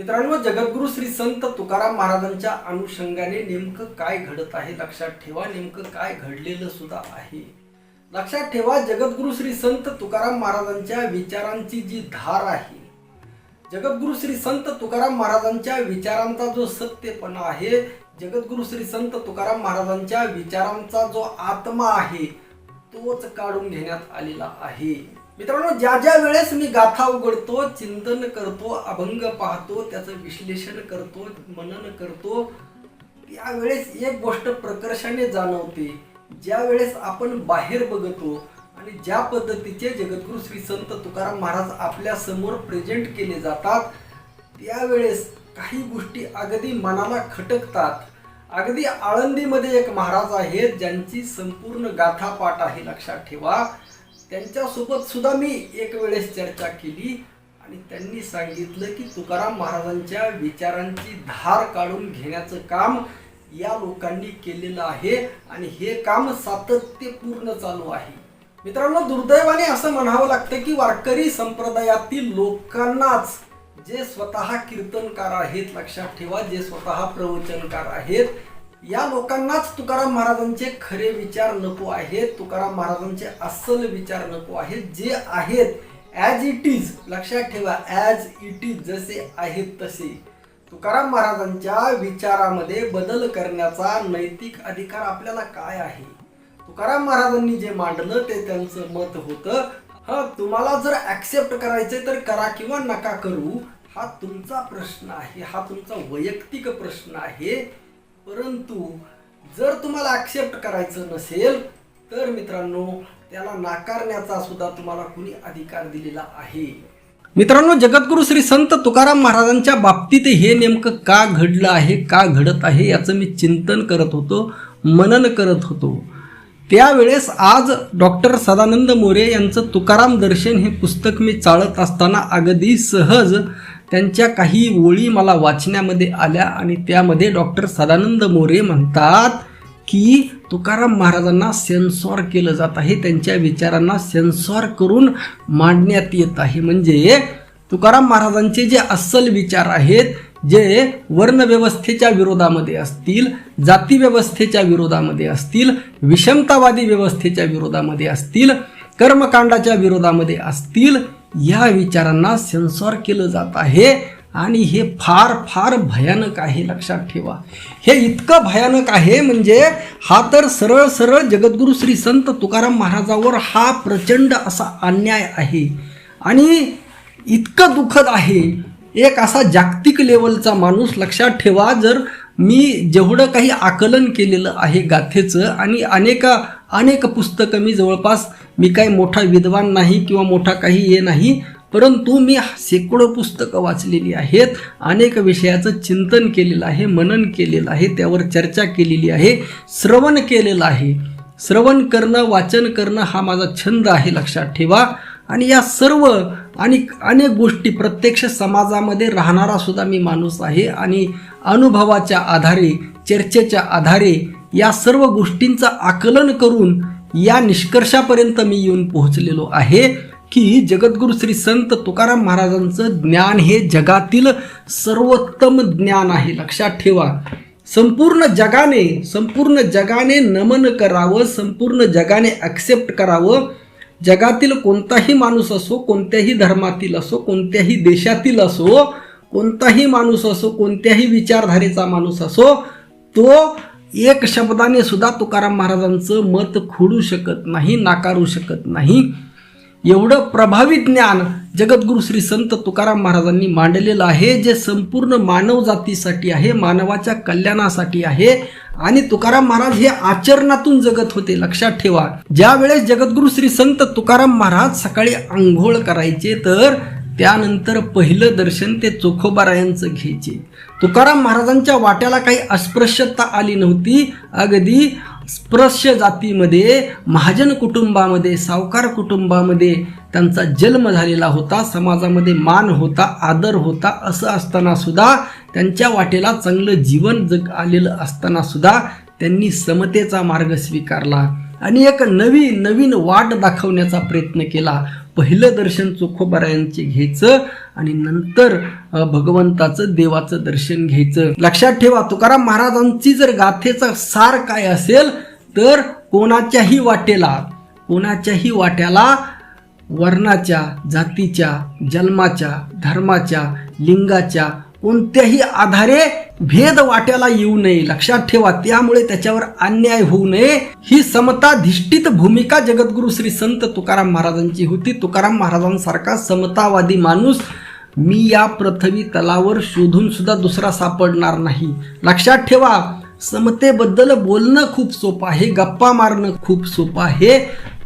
मित्रांनो जगद्गुरु श्री संत तुकाराम महाराजांच्या अनुषंगाने नेमकं काय घडत आहे? लक्षात ठेवा नेमकं काय घडलेलं सुद्धा आहे. लक्षात ठेवा जगद्गुरु श्री संत तुकाराम महाराजांच्या विचारांची जी धार आहे जगद्गुरु श्री संत तुकाराम महाराजांच्या विचारांचा जो सत्यपणा आहे जगद्गुरु श्री संत तुकाराम महाराजांच्या विचारांचा जो आत्मा आहे तोच काढून घेण्यात आलेला आहे. मित्रांनो ज्या ज्या वेळेस मी गाथा उघडतो चिंतन करतो अभंग पाहतो त्याचं विश्लेषण करतो मनन करतो त्यावेळेस एक गोष्ट प्रकर्षाने जाणवते. ज्या वेळेस आपण बाहेर बघतो आणि ज्या पद्धतीचे जगद्गुरु श्री संत तुकाराम महाराज आपल्यासमोर प्रेझेंट केले जातात त्यावेळेस काही गोष्टी अगदी मनाला खटकतात. अगदी आळंदीमध्ये एक महाराज आहेत ज्यांची संपूर्ण गाथा पाठ आहे लक्षात ठेवा. त्यांच्यासोबत सुद्धा मी एक वेळेस चर्चा केली आणि त्यांनी सांगितलं की तुकाराम महाराजांच्या विचारांची धार काढून घेण्याचं काम या लोकांनी केलेलं आहे आणि हे काम सातत्यपूर्ण चालू आहे. मित्रांनो दुर्दैवाने असं म्हणावं लागतं की वारकरी संप्रदायातील लोकांनाच जे स्वतः कीर्तनकार आहेत लक्षात ठेवा जे स्वतः प्रवचनकार आहेत या लोकांनाच तुकाराम महाराजांचे खरे विचार नको आहेत तुकाराम महाराजांचे अस्सल विचार नको आहेत जे आहेत ॲज इट इज लक्षात ठेवा ॲज इट इज जसे आहेत तसे. तुकाराम महाराजांच्या विचारामध्ये बदल करण्याचा नैतिक अधिकार आपल्याला काय आहे? तुकाराम महाराजांनी जे मांडलं ते त्यांचं मत होतं हा तुम्हाला जर ऍक्सेप्ट करायचे तर करा किंवा नका करू हा तुमचा प्रश्न आहे हा तुमचा वैयक्तिक प्रश्न आहे. परंतु जर तुम्हाला ॲक्सेप्ट करायचं नसेल तर मित्रांनो त्याला नाकारण्याचा सुद्धा तुम्हाला कुणी अधिकार दिलेला आहे. मित्रांनो जगद्गुरु श्री संत तुकाराम महाराजांच्या बाबतीत हे नेमकं का घडलं आहे का घडत आहे याचं मी चिंतन करत होतो मनन करत होतो. त्यावेळेस आज डॉक्टर सदानंद मोरे यांचं तुकाराम दर्शन हे पुस्तक मी चाळत असताना अगदी सहज त्यांच्या काही ओळी मला वाचण्यामध्ये आल्या आणि त्यामध्ये डॉक्टर सदानंद मोरे म्हणतात की तुकाराम महाराजांना सेन्सॉर केलं जात आहे. त्यांच्या विचारांना सेन्सॉर करून मांडण्यात येत आहे. म्हणजे तुकाराम महाराजांचे जे अस्सल विचार आहेत जे वर्णव्यवस्थेच्या विरोधामध्ये असतील जातीव्यवस्थेच्या विरोधामध्ये असतील विषमतावादी व्यवस्थेच्या विरोधामध्ये असतील कर्मकांडाच्या विरोधामध्ये असतील या विचारांना सेन्सॉर केलं जात आहे. आणि हे फार फार भयानक आहे लक्षात ठेवा. हे इतकं भयानक आहे म्हणजे हा तर सरळ सरळ जगद्गुरु श्री संत तुकाराम महाराजावर हा प्रचंड असा अन्याय आहे. आणि इतकं दुःखद आहे. एक असा जागतिक लेवलचा माणूस लक्षात ठेवा जर मी जेवढं काही आकलन केलेलं आहे गाथेचं आणि अनेक अनेक पुस्तकं मी जवळपास मी काही मोठा विद्वान नाही किंवा मोठा काही हे नाही परंतु मी शेकडो पुस्तकं वाचलेली आहेत. अनेक विषयाचं चिंतन केलेलं आहे मनन केलेलं आहे त्यावर चर्चा केलेली आहे श्रवण केलेलं आहे. श्रवण करणं वाचन करणं हा माझा छंद आहे लक्षात ठेवा. आणि या सर्व आणि अनेक गोष्टी प्रत्यक्ष समाजामध्ये राहणारा सुद्धा मी माणूस आहे. आणि अनुभवाच्या आधारे चर्चेच्या आधारे या सर्व गोष्टींचं आकलन करून या निष्कर्षापर्यंत मी येऊन पोहोचलेलो आहे की जगद्गुरु श्री संत तुकाराम महाराजांचं ज्ञान हे जगातील सर्वोत्तम ज्ञान आहे. लक्षात ठेवा. संपूर्ण जगाने संपूर्ण जगाने नमन करावं संपूर्ण जगाने ॲक्सेप्ट करावं. जगातील कोणताही माणूस असो कोणत्याही धर्मातील असो कोणत्याही देशातील असो कोणताही माणूस असो कोणत्याही विचारधारेचा माणूस असो तो एक शब्दाने सुद्धा तुकाराम महाराजांचं मत खोडू शकत नाही नाकारू शकत नाही. एवढं प्रभावी ज्ञान जगद्गुरु श्री संत तुकाराम महाराजांनी मांडलेलं आहे जे संपूर्ण मानव जातीसाठी आहे मानवाच्या कल्याणासाठी आहे. आणि तुकाराम महाराज हे आचरणातून जगत होते लक्षात ठेवा. ज्यावेळेस जगद्गुरु श्री संत तुकाराम महाराज सकाळी आंघोळ करायचे तर त्यानंतर पहिलं दर्शन ते चोखोबारायांचं घ्यायचे. तुकाराम महाराजांच्या वाट्याला काही अस्पृश्यता आली नव्हती. अगदी स्पृश्य जातीमध्ये महाजन कुटुंबामध्ये सावकार कुटुंबामध्ये त्यांचा जन्म झालेला होता. समाजामध्ये मान होता आदर होता असं असताना सुद्धा त्यांच्या वाटेला चांगलं जीवन जग आलेलं असताना सुद्धा त्यांनी समतेचा मार्ग स्वीकारला आणि एक नवी नवीन वाट दाखवण्याचा प्रयत्न केला. पहिलं दर्शन चोखोबारायांचे घ्यायचं आणि नंतर भगवंताचं देवाचं दर्शन घ्यायचं. लक्षात ठेवा तुकाराम महाराजांची जर गाथेचा सार काय असेल तर कोणाच्याही वाटेला कोणाच्याही वाट्याला वर्णाच्या जातीच्या जन्माच्या धर्माच्या लिंगाच्या कोणत्याही आधारे भेद वाट्याला येऊ नये लक्षात ठेवा. त्यामुळे त्याच्यावर अन्याय होऊ नये. ही समताधिष्ठित भूमिका जगद्गुरु श्री संत तुकाराम महाराजांची होती. तुकाराम महाराजांसारखा समतावादी माणूस मी या पृथ्वी तलावर शोधून सुद्धा दुसरा सापडणार नाही. लक्षात ठेवा समतेबद्दल बोलणं खूप सोपं आहे गप्पा मारणं खूप सोपं आहे.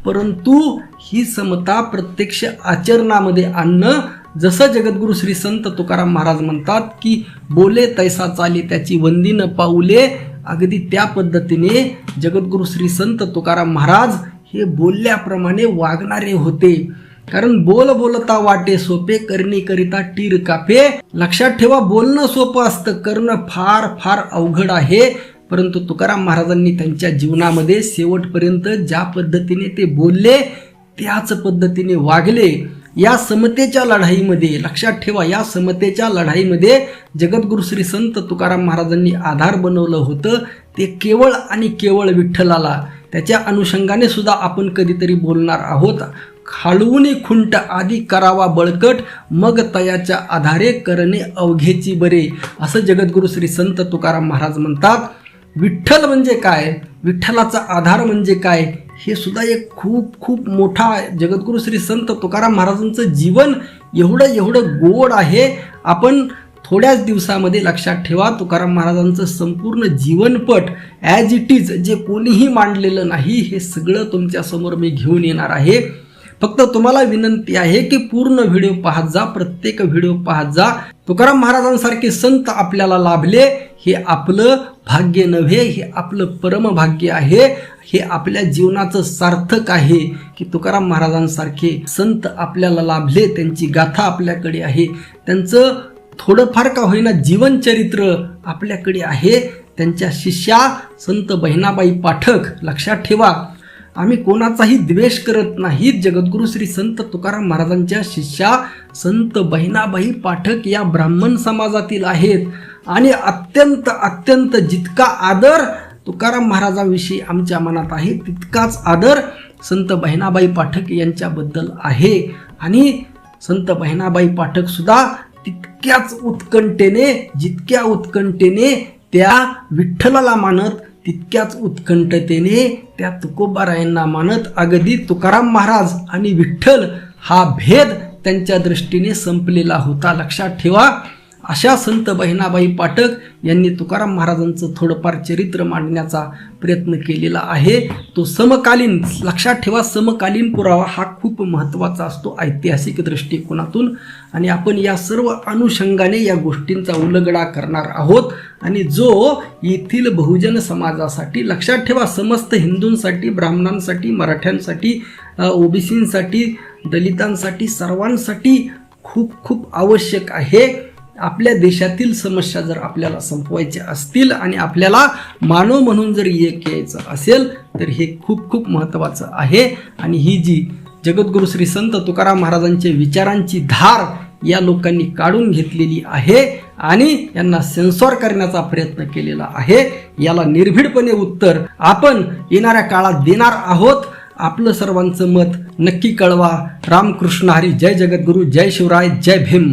परंतु ही समता प्रत्यक्ष आचरणामध्ये आणणं जसं जगद्गुरु श्री संत तुकाराम महाराज म्हणतात की बोले तैसा चाले त्याची वंदी न पाऊले. अगदी त्या पद्धतीने जगद्गुरु श्री संत तुकाराम महाराज हे बोलल्याप्रमाणे वागणारे होते. कारण बोल बोलता वाटे सोपे करणी करिता टीर कापे लक्षात ठेवा बोलणं सोपं असतं करणं फार फार अवघड आहे. परंतु तुकाराम महाराजांनी त्यांच्या जीवनामध्ये शेवटपर्यंत ज्या पद्धतीने ते बोलले त्याच पद्धतीने वागले. या समतेच्या लढाईमध्ये लक्षात ठेवा या समतेच्या लढाईमध्ये जगद्गुरु श्री संत तुकाराम महाराजांनी आधार बनवलं होतं. ते केवळ आणि केवळ विठ्ठलाला. त्याच्या अनुषंगाने सुद्धा आपण कधीतरी बोलणार आहोत. खाळून खुंट आधी करावा बळकट मग तयाच्या आधारे करणे अवघेची बरे असं जगद्गुरु श्री संत तुकाराम महाराज म्हणतात. विठ्ठल म्हणजे काय? विठ्ठलाचा आधार म्हणजे काय? हे सुद्धा एक खूप खूप मोठा जगद्गुरु श्री संत तुकाराम महाराजांचं जीवन एवढं एवढं गोड आहे. आपण थोड्याच दिवसामध्ये लक्षात ठेवा तुकाराम महाराजांचं संपूर्ण जीवनपट ॲज इट इज जे कोणीही मांडलेलं नाही हे सगळं तुमच्यासमोर मी घेऊन येणार आहे. फक्त तुम्हाला विनंती आहे की पूर्ण व्हिडिओ पाहत जा प्रत्येक व्हिडिओ पाहत जा. तुकाराम महाराजांसारखे संत आपल्याला लाभले. हे आपलं भाग्य नव्हे हे आपलं परमभाग्य आहे. हे आपल्या जीवनाचं सार्थक आहे की तुकाराम महाराजांसारखे संत आपल्याला लाभले. त्यांची गाथा आपल्याकडे आहे. त्यांचं थोडंफार का होईना जीवनचरित्र आपल्याकडे आहे. त्यांच्या शिष्या संत बहिणाबाई पाठक लक्षात ठेवा. आम्ही कोणाचाही द्वेष करत नाहीत. जगद्गुरु श्री संत तुकाराम महाराजांच्या शिष्या संत बहिणाबाई पाठक या ब्राह्मण समाजातील आहेत. आणि अत्यंत अत्यंत जितका आदर तुकाराम महाराजांविषयी आमच्या मनात आहे तितकाच आदर संत बहिणाबाई पाठक यांच्याबद्दल आहे. आणि संत बहिणाबाई पाठक सुद्धा तितक्याच उत्कंठेने जितक्या उत्कंठेने त्या विठ्ठलाला मानत तितक्याच उत्कंठतेने त्या तुकोबारायांना मानत अगदी तुकाराम महाराज आणि विठ्ठल हा भेद त्यांच्या दृष्टीने संपलेला होता. लक्षात ठेवा अशा संत बहिणाबाई पाठक यांनी तुकाराम महाराजांचं थोडंफार चरित्र मांडण्याचा प्रयत्न केलेला आहे. तो समकालीन लक्षात ठेवा समकालीन पुरावा हा खूप महत्त्वाचा असतो ऐतिहासिक दृष्टिकोनातून. आणि आपण या सर्व अनुषंगाने या गोष्टींचा उलगडा करणार आहोत. आणि जो येथील बहुजन समाजासाठी लक्षात ठेवा समस्त हिंदूंसाठी ब्राह्मणांसाठी मराठ्यांसाठी ओबीसींसाठी दलितांसाठी सर्वांसाठी खूप खूप आवश्यक आहे. आपल्या देशातील समस्या जर आपल्याला संपवायच्या असतील आणि आपल्याला मानव म्हणून जर एक यायचं असेल तर हे खूप खूप महत्त्वाचं आहे. आणि ही जी जगद्गुरु श्री संत तुकाराम महाराजांच्या विचारांची धार या लोकांनी काढून घेतलेली आहे आणि यांना सेन्सॉर करण्याचा प्रयत्न केलेला आहे. याला निर्भीडपणे उत्तर आपण येणाऱ्या काळात देणार आहोत. आपलं सर्वांचं मत नक्की कळवा. रामकृष्ण हरी. जय जगद्गुरु. जय शिवराय. जय भीम.